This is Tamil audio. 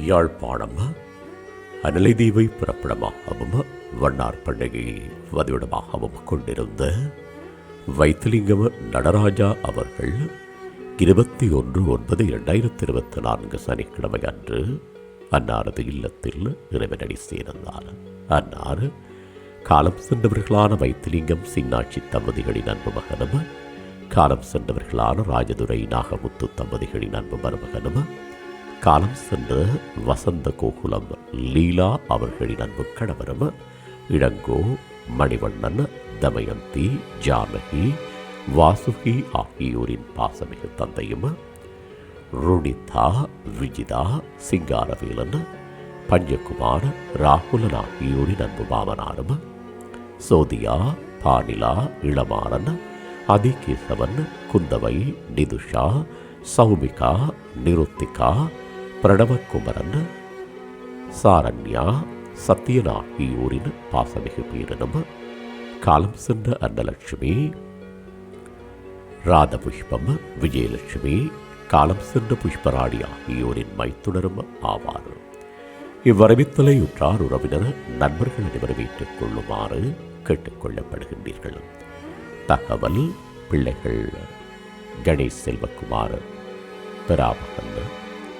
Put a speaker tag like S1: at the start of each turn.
S1: யாழ்ப்பாணம். அனலைதீவை புறப்படமாகவும் வண்ணார் பண்டிகையை வதிவிடமாகவும் கொண்டிருந்த வைத்திலிங்கம் நடராஜா அவர்கள் இருபத்தி ஒன்று ஒன்பது இரண்டாயிரத்தி இருபத்தி நான்கு சனிக்கிழமை அன்று அன்னாரது இல்லத்தில் இறைவனடி சேர்ந்தார். அன்னார் காலம் சென்றவர்களான வைத்திலிங்கம் சின்னாட்சி தம்பதிகளின் அன்பு மகனும் காலம் சென்றவர்களான ராஜதுரை நாகமுத்து தம்பதிகளின் அன்பு மருமகனும் காலம் சென்ற வசந்த கோகுலம் லீலா அவர்களின் அன்பு கணவரும் இளங்கோ மணிவண்ணன் தமயந்தி ஜானகி வாசுகி ஆகியோரின் பாசமிகு தந்தையும் ருணிதா விஜிதா சிங்காரவேலன் பஞ்சகுமார் ராகுலன் ஆகியோரின் அன்பு மாமனாரும் சோதியா பானிலா இளமாறன் அதிகேசவன் குந்தவை நிதுஷா சௌமிகா நிருத்திகா பிரணவகுமரன் சாரண்யா சத்யன் ஆகியோரின் பாசமிகு பேரனும் காலம் சென்ற அன்னலட்சுமி ராதபுஷ்பம் விஜயலட்சுமி காலம் சென்ற புஷ்பராணி ஆகியோரின் மைத்துணரும் ஆவார். இவ்வரவித்தலை உற்றார் உறவினர் நண்பர்கள் அனைவரும் ஏற்றுக் கொள்ளுமாறு கேட்டுக்கொள்ளப்படுகின்றீர்கள் தகவல் பிள்ளைகள் கணேஷ் செல்வகுமார் பெராமகன்